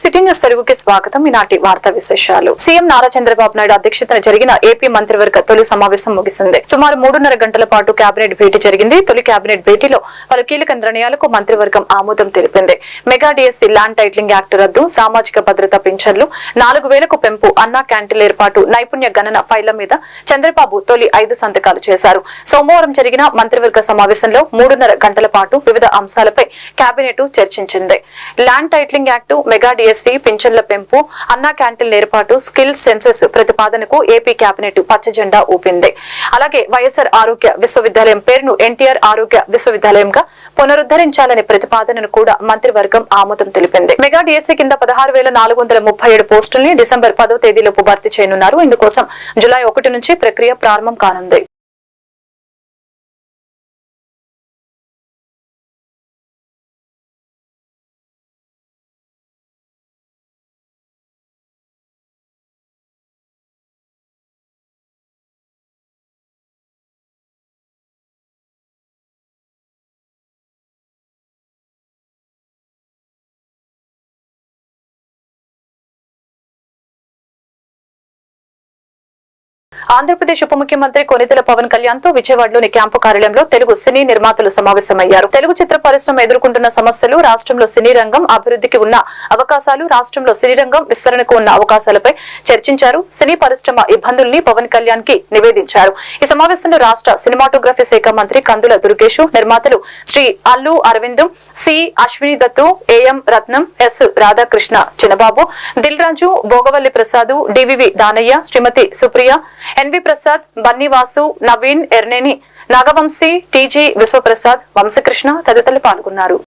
City news తెలుగుకి స్వాగతం. ఈనాటి వార్తా విశేషాలు. సీఎం నారా చంద్రబాబు నాయుడు అధ్యక్షతన జరిగిన ఏపీ మంత్రివర్గ తొలి సమావేశం ముగిసింది. సుమారు మూడున్నర గంటల పాటు కేబినెట్ భేటీ జరిగింది. తొలి కేబినెట్ భేటీలో పలు కీలక నిర్ణయాలకు మంత్రివర్గం ఆమోదం తెలిపింది. Mega DSC land titling act రద్దు సామాజిక భద్రత పింఛన్లు నాలుగు వేలకు పెంపు అన్నా క్యాంటీన్ల ఏర్పాటు నైపుణ్య గణన ఫైళ్ళ మీద చంద్రబాబు తొలి ఐదు సంతకాలు చేశారు. సోమవారం జరిగిన మంత్రివర్గ సమావేశంలో మూడున్నర గంటల పాటు వివిధ అంశాలపై cabinet చర్చించింది. Land titling act mega GST పింఛన్ల పెంపు అన్నా క్యాంటీన్ల ఏర్పాటు స్కిల్ సెన్సెస్ ప్రతిపాదనకు ఏపీ కేబినెట్ పచ్చజెండా ఊపింది. అలాగే వైఎస్ఆర్ ఆరోగ్య విశ్వవిద్యాలయం పేరును ఎన్టీఆర్ ఆరోగ్య విశ్వవిద్యాలయంగా పునరుద్ధరించాలనే ప్రతిపాదనను కూడా మంత్రివర్గం ఆమోదం తెలిపింది. మెగా డిఎస్సీ కింద పదహారు వేల నాలుగు వందల ముప్పై ఏడు పోస్టుల్ని డిసెంబర్ పదో తేదీలోపు భర్తీ చేయనున్నారు. ఇందుకోసం జులై ఒకటి నుంచి ప్రక్రియ ప్రారంభం కానుంది. ఆంధ్రప్రదేశ్ ఉప ముఖ్యమంత్రి కొనితెల పవన్ కళ్యాణ్తో విజయవాడలోని క్యాంపు కార్యాలయంలో తెలుగు సినీ నిర్మాతలు సమావేశమయ్యారు. తెలుగు చిత్ర పరిశ్రమ ఎదుర్కొంటున్న సమస్యలు రాష్ట్రంలో సినీ రంగం అభివృద్ధికి ఉన్న అవకాశాలు రాష్ట్రంలో సినీ రంగం విస్తరణకు ఉన్న అవకాశాలపై చర్చించారు. సినీ పరిశ్రమ ఇబ్బందుల్ని పవన్ కళ్యాణ్కి నివేదించారు. ఈ సమావేశంలో రాష్ట్ర సినిమాటోగ్రఫీ శాఖ మంత్రి కందుల దుర్గేష్ నిర్మాతలు Shri Allu Aravind C Ashwini Dutt AM Ratnam S Radhakrishna Chinnababu Dil Raju Bhogavalli Prasad DVV Danayya Shrimati Supriya NV Prasad Bunny Vasu Naveen Yerneni Nagavamsi TG Vishwaprasad Vamsakrishna తదితరులు పాల్గొన్నారు.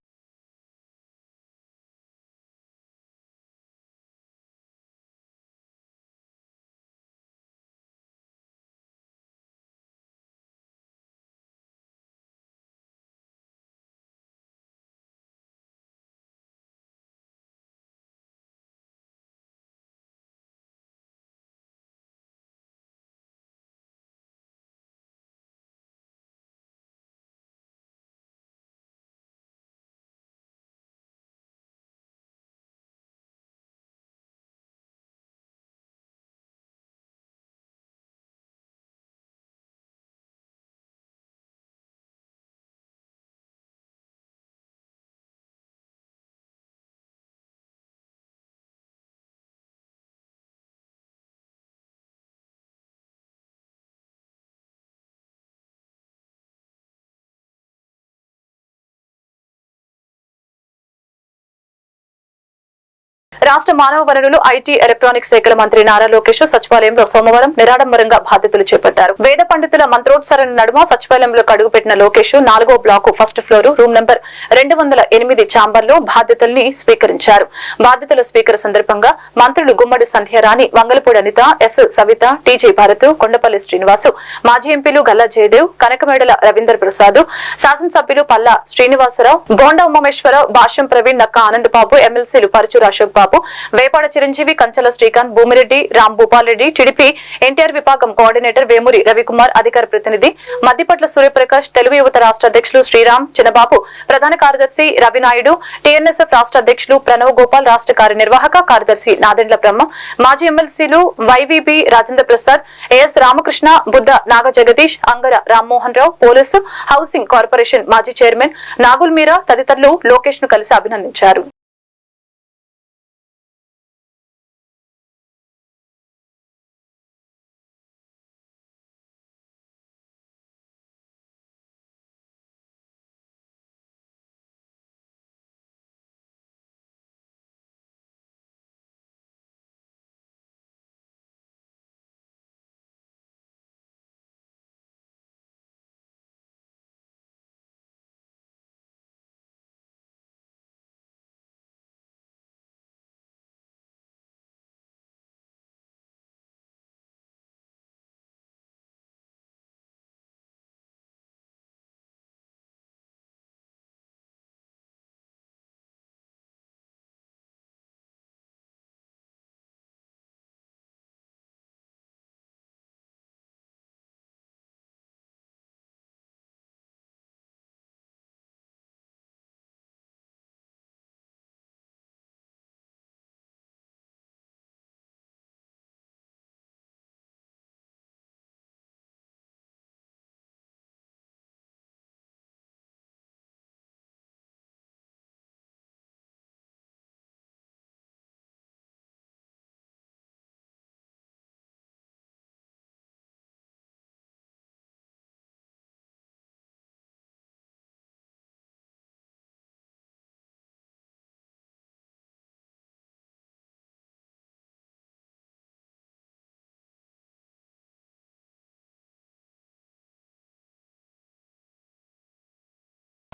రాష్ట్ర మానవ వనరులు ఐటీ ఎలక్ట్రానిక్ శాఖల మంత్రి నారా లోకేష్ సచివాలయంలో సోమవారం నిరాడంబరంగా బాధ్యతలు చేపట్టారు. వేద పండితుల మంత్రోత్సరణ నడుమ సచివాలయంలో అడుగుపెట్టిన లోకేష్ నాలుగో block first floor room number రెండు వందల ఎనిమిది ఛాంబర్లో బాధ్యతల్ని స్వీకరించారు. బాధ్యతల స్వీకర సందర్భంగా మంత్రులు గుమ్మడి సంధ్యారాణి వంగలపూడి అనిత ఎస్ సవిత టీజీ భారత్ కొండపల్లి శ్రీనివాసు మాజీ ఎంపీలు గల్లా జయదేవ్ కనకమేడల రవీందర్ ప్రసాద్ శాసనసభ్యులు పల్లా శ్రీనివాసరావు బోండా ఉమామేశ్వరరావు భాష్యం ప్రవీణ్ నక్క ఆనందబాబు ఎమ్మెల్సీలు పరచూరు అశోక్ బాబు వేపాడ చిరంజీవి కంచల శ్రీకాంత్ భూమిరెడ్డి రామ్ భూపాల్ రెడ్డి టీడీపీ ఎన్టీఆర్ విభాగం కోఆర్డినేటర్ వేమూరి రవికుమార్ అధికార ప్రతినిధి మద్దిపట్ల సూర్యప్రకాష్ తెలుగు యువత రాష్ట్ర అధ్యక్షులు శ్రీరామ్ చిన్నబాబు ప్రధాన కార్యదర్శి రవినాయుడు టీఎన్ఎస్ఎఫ్ రాష్ట్ర అధ్యక్షులు ప్రణవ్ గోపాల్ రాష్ట్ర కార్యనిర్వాహక కార్యదర్శి నాదెండ్ల బ్రహ్మ మాజీ ఎమ్మెల్సీలు YVB Rajendra Prasad AS Ramakrishna Buddha Naga Jagadish Angara Rammohan Rao police housing corporation మాజీ చైర్మన్ నాగుల్ మీరా తదితరులు లోకేష్ను కలిసి అభినందించారు.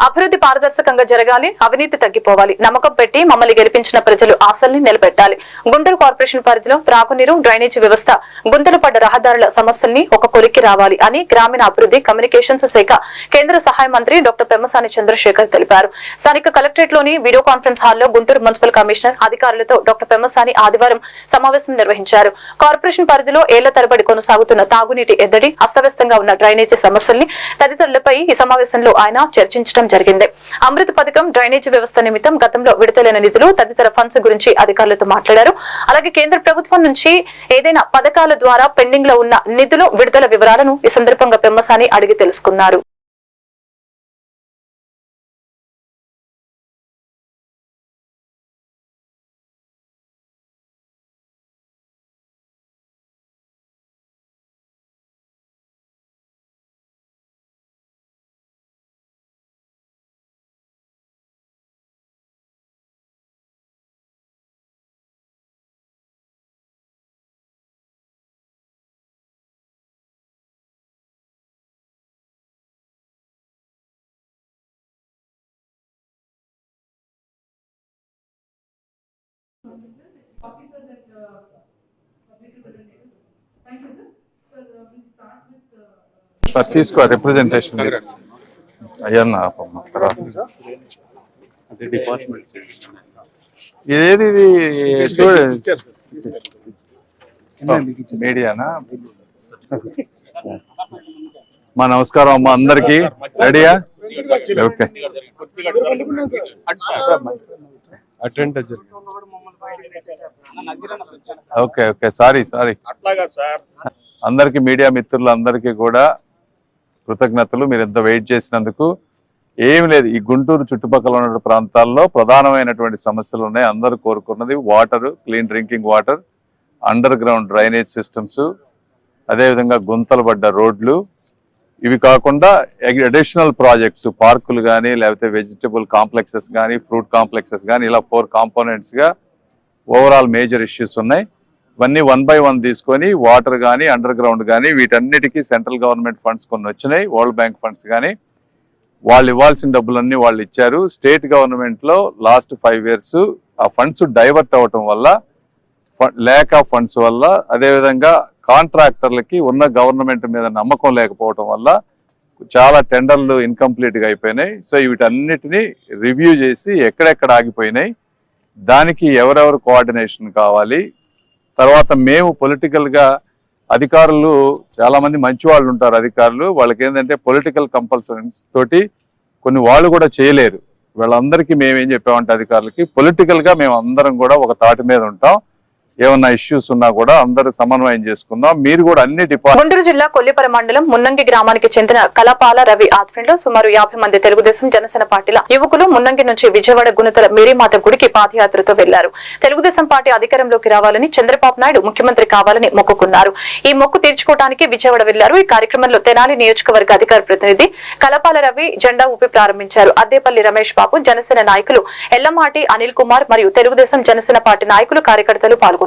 అభివృద్ధి పారదర్శకంగా జరగాలి అవినీతి తగ్గిపోవాలి. నమ్మకం పెట్టి మమ్మల్ని గెలిపించిన ప్రజలు ఆశల్ని నిలబెట్టాలి. గుంటూరు కార్పొరేషన్ పరిధిలో త్రాగునీరు డ్రైనేజీ వ్యవస్థ గుంతలు పడ్డ రహదారుల సమస్యల్ని ఒక కొలికి రావాలి అని గ్రామీణ అభివృద్ధి కమ్యూనికేషన్స్ శాఖ కేంద్ర సహాయ మంత్రి డాక్టర్ పెమ్మసాని చంద్రశేఖర్ తెలిపారు. స్థానిక కలెక్టరేట్లోని వీడియో కాన్ఫరెన్స్ హాల్లో గుంటూరు మున్సిపల్ కమిషనర్ అధికారులతో డాక్టర్ పెమ్మసాని ఆదివారం సమావేశం నిర్వహించారు. కార్పొరేషన్ పరిధిలో ఏళ్ళ తరబడి కొనసాగుతున్న తాగునీటి ఎద్దడి అస్తవ్యస్తంగా ఉన్న డ్రైనేజీ సమస్యల్ని తదితరులపై ఈ సమావేశంలో ఆయన చర్చించడం జరిగింది. అమృత్ పథకం డ్రైనేజీ వ్యవస్థ నిమిత్తం గతంలో విడుదలైన నిధులు తదితర ఫండ్స్ గురించి అధికారులతో మాట్లాడారు. అలాగే కేంద్ర ప్రభుత్వం నుంచి ఏదైనా పథకాల ద్వారా పెండింగ్లో ఉన్న నిధులు విడుదల వివరాలను ఈ సందర్భంగా పెమ్మసాని అడిగి తెలుసుకున్నారు. సార్ తీసుకో రిప్రజెంటేషన్ తీసుకో అయ్యన్న. ఇదేది ఇది చూడు మీడియానా మా నమస్కారం అమ్మ అందరికి రెడీయా okay attend okay okay sorry sorry. అట్లాగా సార్. అందరికి మీడియా మిత్రులందరికీ కూడా కృతజ్ఞతలు. మీరు ఎంత వెయిట్ చేసినందుకు ఏమి లేదు. ఈ గుంటూరు చుట్టుపక్కల ఉన్న ప్రాంతాల్లో ప్రధానమైనటువంటి సమస్యలు ఉన్నాయి. అందరూ కోరుకున్నది water clean drinking water underground drainage systems అదేవిధంగా గుంతలు పడ్డ రోడ్లు ఇవి కాకుండా అడిషనల్ ప్రాజెక్ట్స్ పార్కులు కానీ లేకపోతే వెజిటబుల్ కాంప్లెక్సెస్ కానీ ఫ్రూట్ కాంప్లెక్సెస్ కానీ ఇలా ఫోర్ కాంపోనెంట్స్గా ఓవరాల్ మేజర్ ఇష్యూస్ ఉన్నాయి. ఇవన్నీ వన్ బై వన్ తీసుకొని వాటర్ కానీ అండర్ గ్రౌండ్ కానీ వీటన్నిటికీ సెంట్రల్ గవర్నమెంట్ ఫండ్స్ కొన్ని వచ్చినాయి. వరల్డ్ బ్యాంక్ ఫండ్స్ కానీ వాళ్ళు ఇవ్వాల్సిన డబ్బులన్నీ వాళ్ళు ఇచ్చారు. స్టేట్ గవర్నమెంట్లో లాస్ట్ ఫైవ్ ఇయర్స్ ఆ ఫండ్స్ డైవర్ట్ అవ్వటం వల్ల ల్యాక్ ఆఫ్ ఫండ్స్ వల్ల అదేవిధంగా కాంట్రాక్టర్లకి ఉన్న గవర్నమెంట్ మీద నమ్మకం లేకపోవటం వల్ల చాలా టెండర్లు ఇన్కంప్లీట్గా అయిపోయినాయి. సో వీటన్నిటిని రివ్యూ చేసి ఎక్కడెక్కడ ఆగిపోయినాయి దానికి ఎవరెవరు కోఆర్డినేషన్ కావాలి తర్వాత మేము పొలిటికల్గా అధికారులు చాలామంది మంచి వాళ్ళు ఉంటారు అధికారులు వాళ్ళకి ఏంటంటే పొలిటికల్ కంపల్సరీస్ తోటి కొన్ని వాళ్ళు కూడా చేయలేరు. వీళ్ళందరికీ మేము ఏం చెప్పామంటే అధికారులకి పొలిటికల్గా మేము అందరం కూడా ఒక తాటి మీద ఉంటాం. ఏమన్నా ఇష్యూస్ ఉన్నా కూడా అందరూ సమన్వయం చేసుకుందాం. మీరు కూడా అన్ని డిపార్ట్మెంట్ గుంటూరు జిల్లా కొల్లిపర మండలం మున్నంగి గ్రామానికి చెందిన కలపాల రవి ఆధ్వర్యంలో సుమారు యాభై మంది తెలుగుదేశం జనసేన పార్టీల యువకులు మున్నంగి నుంచి విజయవాడ గుణతల మేరీమాత గుడికి పాదయాత్రతో వెళ్ళారు. తెలుగుదేశం పార్టీ అధికారంలోకి రావాలని చంద్రబాబు నాయుడు ముఖ్యమంత్రి కావాలని మొక్కుకున్నారు. ఈ మొక్కు తీర్చుకోవడానికి విజయవాడ వెళ్ళారు. ఈ కార్యక్రమంలో తెనాలి నియోజకవర్గ అధికార ప్రతినిధి కలపాల రవి జెండా ఊపి ప్రారంభించారు. అద్దేపల్లి రమేష్ బాబు జనసేన నాయకులు ఎల్లమాటి అనిల్ కుమార్ మరియు తెలుగుదేశం జనసేన పార్టీ నాయకులు కార్యకర్తలు పాల్గొన్నారు.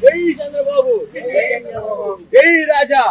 జై చంద్రబాబు జై రాజా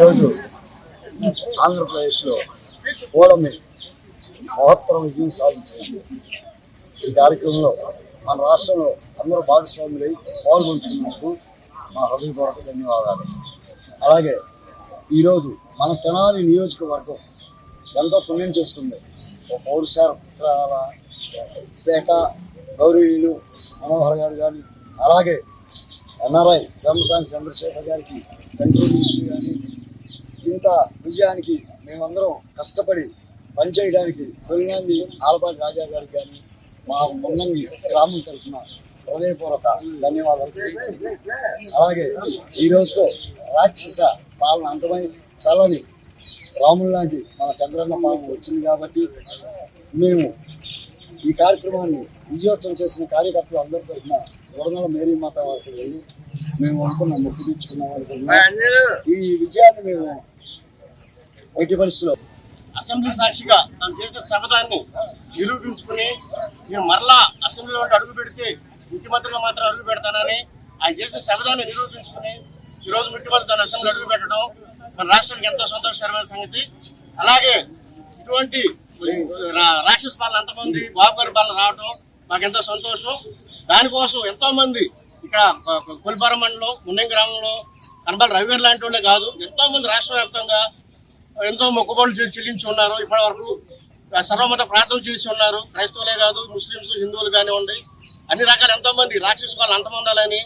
ఈరోజు ఆంధ్రప్రదేశ్లో ఓడమి మహత్తర విజయం సాధించింది. ఈ కార్యక్రమంలో మన రాష్ట్రంలో అందరూ భాగస్వాములై పాల్గొంటున్నందుకు మా హృదయపూర్వక ధన్యవాదాలు. అలాగే ఈరోజు మన తెనాలి నియోజకవర్గం ఎంతో పుణ్యం చేసుకుంది. ఒక పౌరసార పుత్రాల శాఖ గౌరవీయులు మనోహర్ గారు కానీ అలాగే ఎన్ఆర్ఐ బ్రహ్మశాంతి చంద్రశేఖర్ గారికి సెంట్రల్ మినిస్టర్ కానీ ఇంత విజయానికి మేమందరం కష్టపడి పనిచేయడానికి తొలినాంది ఆలపాటి రాజా గారికి కానీ మా ముందంగి గ్రామం తరఫున హృదయపూర్వక ధన్యవాదాలు అలాగే ఈ రోజుతో రాక్షస పాలన అంతమై చల్లని రాములు లాంటి మన చంద్రన్న పాలన వచ్చింది కాబట్టి మేము ఈ కార్యక్రమాన్ని విజయోత్సవం చేసిన కార్యకర్తలు అందరి తరఫున వరదల మేరీ మాత వారికి వెళ్ళి మేము అనుకున్న మొక్కు తీర్చుకున్నాం అనుకున్నాం ఈ విజయాన్ని మేము ఎట్టి పరిస్థితుల్లో అసెంబ్లీ సాక్షిగా తను చేసిన శపథాన్ని నిరూపించుకుని నేను మరలా అసెంబ్లీలో అడుగు పెడితే ముఖ్యమంత్రిగా మాత్రం అడుగు పెడతానని ఆయన చేసిన శపథాన్ని నిరూపించుకుని ఈ రోజు ముఖ్యమంత్రి తన అసెంబ్లీ అడుగు పెట్టడం మన రాష్ట్రానికి ఎంతో సంతోషకరమైన సంగతి. అలాగే ఇటువంటి రాక్షస పాలన అంతమంది బాబు గారి పాలన రావడం మాకెంతో సంతోషం. దానికోసం ఎంతో మంది ఇక్కడ కొలిపార మండలం మున్నం గ్రామంలో కనబల రవివేర్ లాంటి వాళ్ళే కాదు ఎంతో మంది రాష్ట్ర వ్యాప్తంగా ఎంతో మొక్కుబడులు చెల్లించి ఉన్నారు. ఇప్పటి వరకు సర్వమత ప్రార్థనలు చేసి ఉన్నారు. క్రైస్తవులే కాదు ముస్లింస్ హిందువులు కానివ్వండి అన్ని రకాల ఎంతో మంది రాక్షస అంతమందాలని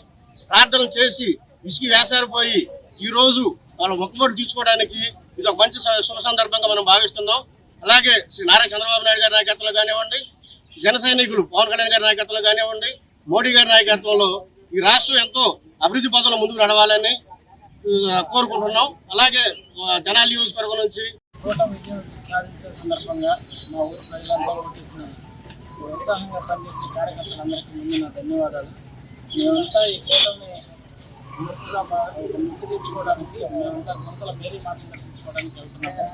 ప్రార్థనలు చేసి విసిగి వేసారిపోయి ఈరోజు వాళ్ళ మొక్కుబడి తీసుకోవడానికి ఇది ఒక మంచి స- శుభ సందర్భంగా మనం భావిస్తున్నాం. అలాగే శ్రీ నారా చంద్రబాబు నాయుడు గారి నాయకత్వంలో కానివ్వండి జన సైనికులు పవన్ కళ్యాణ్ గారి నాయకత్వంలో కానివ్వండి మోడీ గారి నాయకత్వంలో ఈ రాష్ట్రం ఎంతో అభివృద్ధి పథంలో ముందుకు నడవాలని కోరుకుంటున్నాం. అలాగే జనాల నియోజకవర్గం నుంచి సాధించిన సందర్భంగా మా ఊరు ఉత్సాహంగా పనిచేసిన కార్యకర్తలందరికీ ముందు నా ధన్యవాదాలు. మేమంతా ఈ కూటమి ముక్కుగా ముక్కు తీర్చుకోవడానికి మేమంతా గుంతల మేరీ మాటలు దర్శించుకోవడానికి వెళ్తున్నాము.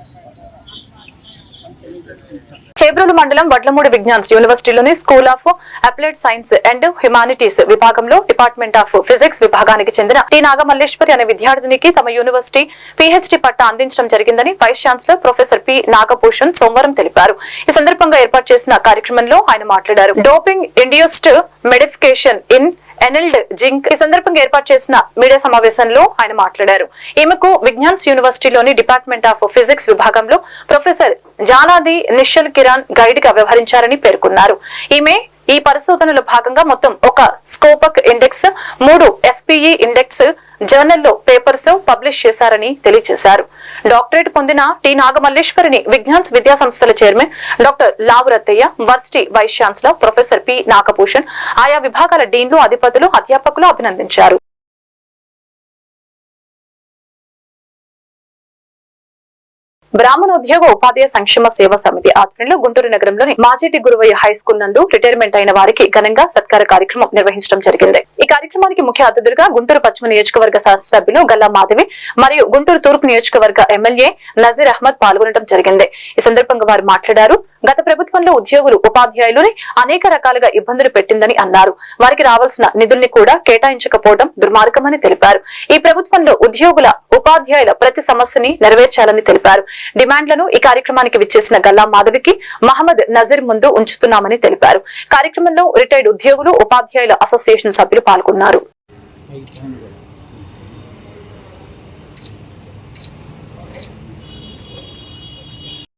చేబ్రోలు మండలం Vadlamudi Vignan's యూనివర్సిటీలోని school of applied science and humanities విభాగంలో డిపార్ట్మెంట్ ఆఫ్ ఫిజిక్స్ విభాగానికి చెందిన టి నాగమల్లేశ్వరి అనే విద్యార్థినికి తమ యూనివర్సిటీ పీహెచ్డీ పట్టా అందించడం జరిగిందని vice chancellor professor P Nagabhushan సోమవారం తెలిపారు. ఈ సందర్భంగా ఏర్పాటు చేసిన కార్యక్రమంలో ఆయన మాట్లాడారు. డోపింగ్ ఇండ్యూస్డ్ మెడిఫికేషన్ ఇన్ ఎనల్డ్ జింక్ ఈ సందర్భంగా ఏర్పాటు చేసిన మీడియా సమావేశంలో ఆయన మాట్లాడారు. ఈమెకు విజ్ఞాన్స్ యూనివర్సిటీలోని డిపార్ట్మెంట్ ఆఫ్ ఫిజిక్స్ విభాగంలో ప్రొఫెసర్ జానాది నిశ్చల్ కిరాన్ గైడ్గా వ్యవహరించారని పేర్కొన్నారు. ఈమె ఈ పరిశోధనలో భాగంగా మొత్తం ఒక స్కోపక్ ఇండెక్స్ మూడు ఎస్పీఈ ఇండెక్స్ జర్నల్లో పేపర్స్ పబ్లిష్ చేశారని తెలియజేశారు. డాక్టరేట్ పొందిన టి నాగమల్లేశ్వరిని విజ్ఞాన్స్ విద్యా సంస్థల chairman doctor Lavurathaiah varsity vice chancellor professor P Nagabhushan ఆయా విభాగాల డీన్లు అధిపతులు అధ్యాపకులు అభినందించారు. బ్రాహ్మణోద్యోగ ఉపాధ్యాయ సంక్షేమ సేవా సమితి ఆధ్వర్యంలో గుంటూరు నగరంలోని మాజీటి గురువయ్య హై స్కూల్ నందు రిటైర్మెంట్ అయిన వారికి ఘనంగా సత్కార కార్యక్రమం నిర్వహించడం జరిగింది. ఈ కార్యక్రమానికి ముఖ్య అతిథులుగా గుంటూరు పశ్చిమ నియోజకవర్గ శాసనసభ్యులు గల్లా మాధవి మరియు గుంటూరు తూర్పు నియోజకవర్గ ఎమ్మెల్యే నజీర్ అహ్మద్ పాల్గొనడం జరిగింది. ఈ సందర్భంగా వారు మాట్లాడారు. గత ప్రభుత్వంలో ఉద్యోగులు ఉపాధ్యాయులని అనేక రకాలుగా ఇబ్బందులు పెట్టిందని అన్నారు. వారికి రావాల్సిన నిధుల్ని కూడా కేటాయించకపోవడం దుర్మార్గమని తెలిపారు. ఈ ప్రభుత్వంలో ఉద్యోగుల ఉపాధ్యాయుల ప్రతి సమస్యని నెరవేర్చాలని తెలిపారు. డిమాండ్లను ఈ కార్యక్రమానికి విచ్చేసిన గల్లా మాధవికి మహమ్మద్ నజీర్ ముందు ఉంచుతున్నామని తెలిపారు. కార్యక్రమంలో రిటైర్డ్ ఉద్యోగులు ఉపాధ్యాయుల అసోసియేషన్ సభ్యులు పాల్గొన్నారు.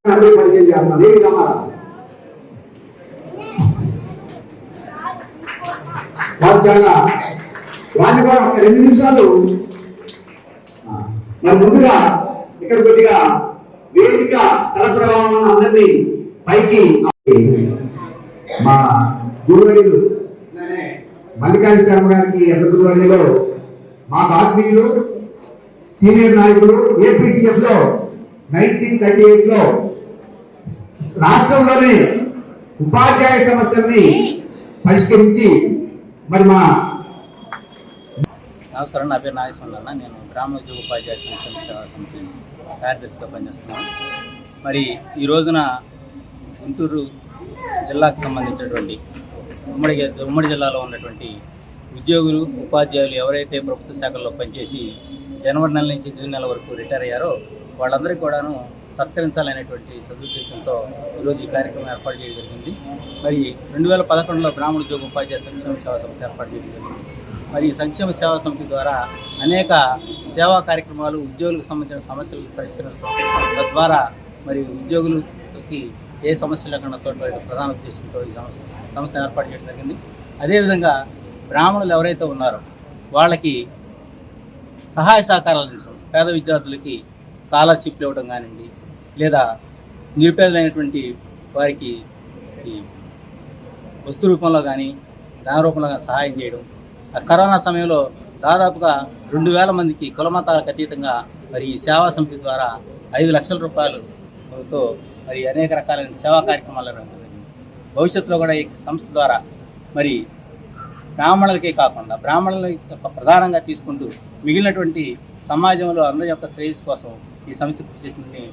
అదే పరిచయం చేస్తున్నాను ఏమి కావాలా వాళ్ళు చాలా వాళ్ళు కూడా ఒక రెండు నిమిషాలు మరి ముందుగా ఇక్కడ కొద్దిగా వేదిక స్థల ప్రభావం అందరినీ పైకి మా గురువులు మల్లికార్జున గారికి ఎదుగుదలలో మా ఆత్మీయులు సీనియర్ నాయకులు ఏపీటీఎఫ్లో నైన్టీన్ థర్టీ ఎయిట్లో రాష్ట్రంలోనే ఉపాధ్యాయ సమస్యల్ని పరిష్కరించి మరి మా నమస్కారం నా పేరు నాగేశ్వర అన్న నేను గ్రామ ఉద్యోగ ఉపాధ్యాయ సంక్షేమ సేవా సమితి కార్యదర్శిగా పనిచేస్తున్నాను. మరి ఈ రోజున గుంటూరు జిల్లాకు సంబంధించినటువంటి ఉమ్మడి ఉమ్మడి జిల్లాలో ఉన్నటువంటి ఉద్యోగులు ఉపాధ్యాయులు ఎవరైతే ప్రభుత్వ శాఖల్లో పనిచేసి జనవరి నెల నుంచి జూన్ నెల వరకు రిటైర్ అయ్యారో వాళ్ళందరికీ కూడాను సత్కరించాలనేటువంటి సదుద్దేశంతో ఈరోజు ఈ కార్యక్రమం ఏర్పాటు చేయడం జరిగింది. మరి రెండు వేల పదకొండులో బ్రాహ్మణ ఉద్యోగ ఉపాధ్యాయ సంక్షేమ సేవా సంస్థ ఏర్పాటు చేయడం జరిగింది. మరి ఈ సంక్షేమ సేవా సమితి ద్వారా అనేక సేవా కార్యక్రమాలు ఉద్యోగులకు సంబంధించిన సమస్యలు పరిష్కరించడం తద్వారా మరి ఉద్యోగులకి ఏ సమస్య లేకుండా ప్రధాన ఉద్దేశంతో ఈ సంస్థ సంస్థ ఏర్పాటు చేయడం జరిగింది. అదేవిధంగా బ్రాహ్మణులు ఎవరైతే ఉన్నారో వాళ్ళకి సహాయ సహకారాలు అందించడం పేద విద్యార్థులకి స్కాలర్షిప్లు ఇవ్వడం కానివ్వండి లేదా నిరుపేదలైనటువంటి వారికి ఈ వస్తు రూపంలో కానీ దాన రూపంలో కానీ సహాయం చేయడం. ఆ కరోనా సమయంలో దాదాపుగా రెండు వేల మందికి కులమతాలకు అతీతంగా మరి ఈ సేవా సమితి ద్వారా ఐదు లక్షల రూపాయలుతో మరి అనేక రకాలైన సేవా కార్యక్రమాలు భవిష్యత్తులో కూడా ఈ సంస్థ ద్వారా మరి బ్రాహ్మణులకే కాకుండా బ్రాహ్మణుల యొక్క ప్రధానంగా తీసుకుంటూ మిగిలినటువంటి సమాజంలో అందరి యొక్క శ్రేయస్సు కోసం ఈ సమితి కృషి చేసిందని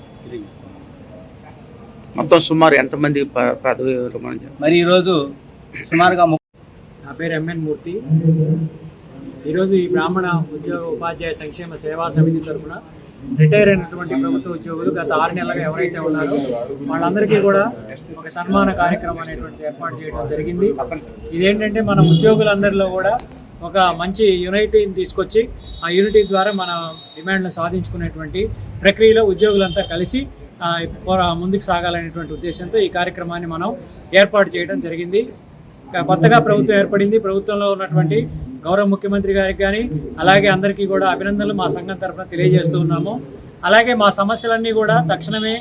మొత్తం సుమారు ఎంతమంది ప- పదవి విరమణ మరి ఈరోజు సుమారుగా నా పేరు ఎంఎన్ మూర్తి. ఈరోజు ఈ బ్రాహ్మణ ఉద్యోగ ఉపాధ్యాయ సంక్షేమ సేవా సమితి తరఫున రిటైర్ అయినటువంటి ప్రభుత్వ ఉద్యోగులు గత ఆరు నెలలుగా ఎవరైతే ఉన్నారో వాళ్ళందరికీ కూడా ఒక సన్మాన కార్యక్రమం అనేటువంటి ఏర్పాటు చేయడం జరిగింది. ఇదేంటంటే మన ఉద్యోగులందరిలో కూడా ఒక మంచి యూనిటీని తీసుకొచ్చి ఆ యూనిటీ ద్వారా మన డిమాండ్ను సాధించుకునేటువంటి ప్రక్రియలో ఉద్యోగులంతా కలిసి ముందుకు సాగాలనేటువంటి ఉద్దేశంతో ఈ కార్యక్రమాన్ని మనం ఏర్పాటు చేయడం జరిగింది. కొత్తగా ప్రభుత్వం ఏర్పడింది. ప్రభుత్వంలో ఉన్నటువంటి గౌరవ ముఖ్యమంత్రి గారికి కానీ అలాగే అందరికీ కూడా అభినందనలు మా సంఘం తరఫున తెలియజేస్తూ ఉన్నాము. అలాగే మా సమస్యలన్నీ కూడా తక్షణమే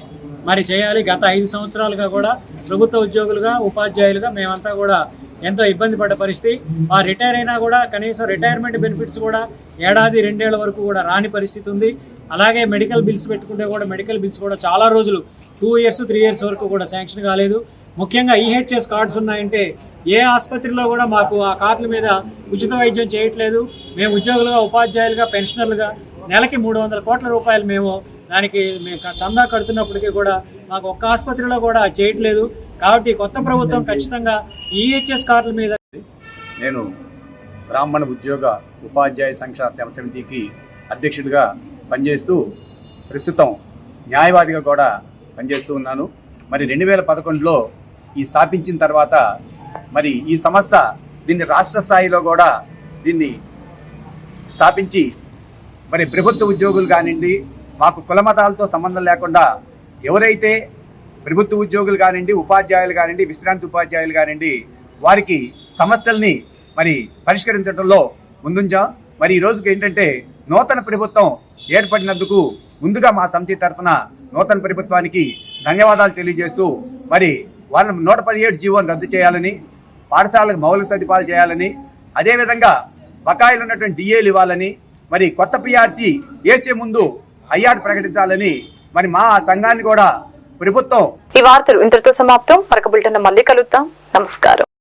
మరి చేయాలి. గత ఐదు సంవత్సరాలుగా కూడా ప్రభుత్వ ఉద్యోగులుగా ఉపాధ్యాయులుగా మేమంతా కూడా ఎంతో ఇబ్బంది పడ్డ పరిస్థితి. ఆ రిటైర్ అయినా కూడా కనీసం రిటైర్మెంట్ బెనిఫిట్స్ కూడా ఏడాది రెండేళ్ళ వరకు కూడా రాని పరిస్థితి ఉంది. అలాగే మెడికల్ బిల్స్ పెట్టుకుంటే కూడా మెడికల్ బిల్స్ కూడా చాలా రోజులు టూ ఇయర్స్ త్రీ ఇయర్స్ వరకు కూడా శాంక్షన్ కాలేదు. ముఖ్యంగా ఈహెచ్ఎస్ కార్డ్స్ ఉన్నాయంటే ఏ ఆసుపత్రిలో కూడా మాకు ఆ కార్డుల మీద ఉచిత వైద్యం చేయట్లేదు. మేము ఉద్యోగులుగా ఉపాధ్యాయులుగా పెన్షనర్లుగా నెలకి మూడు వందల కోట్ల రూపాయలు మేము దానికి మేము చందా కడుతున్నప్పటికీ కూడా మాకు ఒక్క ఆసుపత్రిలో కూడా చేయట్లేదు. కాబట్టి కొత్త ప్రభుత్వం ఖచ్చితంగా ఈహెచ్ఎస్ కార్డుల మీద నేను బ్రాహ్మణ ఉద్యోగ ఉపాధ్యాయ సంక్షేమ సేవ సమితికి అధ్యక్షుడిగా పనిచేస్తూ ప్రస్తుతం న్యాయవాదిగా కూడా పనిచేస్తూ ఉన్నాను. మరి రెండు వేల పదకొండులో ఈ స్థాపించిన తర్వాత మరి ఈ సంస్థ దీన్ని రాష్ట్ర స్థాయిలో కూడా దీన్ని స్థాపించి మరి ప్రభుత్వ ఉద్యోగులు కానివ్వండి మాకు కుల మతాలతో సంబంధం లేకుండా ఎవరైతే ప్రభుత్వ ఉద్యోగులు కానివ్వండి ఉపాధ్యాయులు కానివ్వండి విశ్రాంతి ఉపాధ్యాయులు కానివ్వండి వారికి సమస్యల్ని మరి పరిష్కరించడంలో ముందుంజా మరి ఈ రోజుకి ఏంటంటే నూతన ప్రభుత్వం ఏర్పడినందుకు ముందుగా మా సమితి తరఫున నూతన ప్రభుత్వానికి ధన్యవాదాలు తెలియజేస్తూ మరి వాళ్ళని నూట పదిహేడు జీవోని రద్దు చేయాలని పాఠశాలకు మౌలిక సదుపాయాలు చేయాలని అదేవిధంగా బకాయిలు ఉన్నటువంటి డిఏలు ఇవ్వాలని మరి కొత్త పిఆర్సీ వేసే ముందు ఐఆర్ ప్రకటించాలని మరి మా సంఘాన్ని కూడా ప్రభుత్వం ఈ వార్తలు ఇంతటితో సమాప్తం. మరొక బులెటిన్ మళ్ళీ కలుద్దాం. నమస్కారం.